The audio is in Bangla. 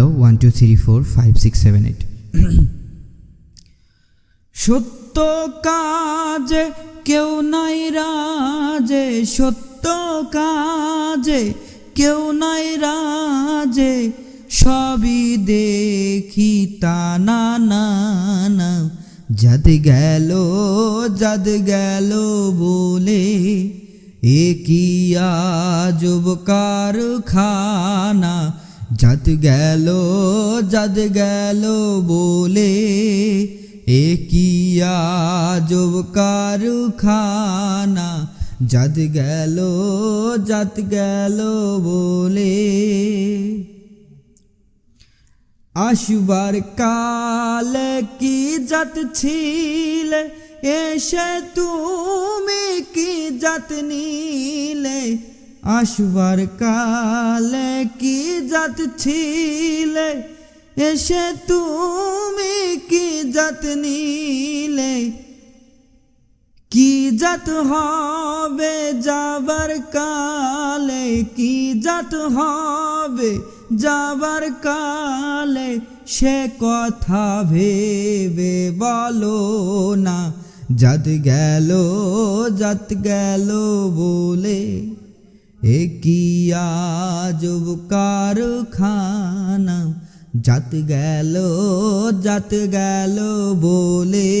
Hello one two three four five six seven eight সত্য কাজে কেউ নাই রাজে, সত্য কাজে কেউ নাই রাজে, সবই দেখি তা না না না। যাদ গেল যাদ গেল বলে, এ কি কারখানা? যাদ গেল যাদ গেল বলে, এ কি আজব কারখানা? যাদ গেল যাত গেল বলে। আসবার কালে কি জাত ছিলে, এসে তুমি কি জাত নিলে? আসবার কালে কি জাত ছিলে? এসে তুমি কি জাত নিলে? কি জাত হবে যাবার কালে? কি জাত হবে যাবার কালে? সে কথা ভেবে বলো না। যাত গেল যাত গেল বলে আজব কারখানা জাত গেল জাত গেল বলে।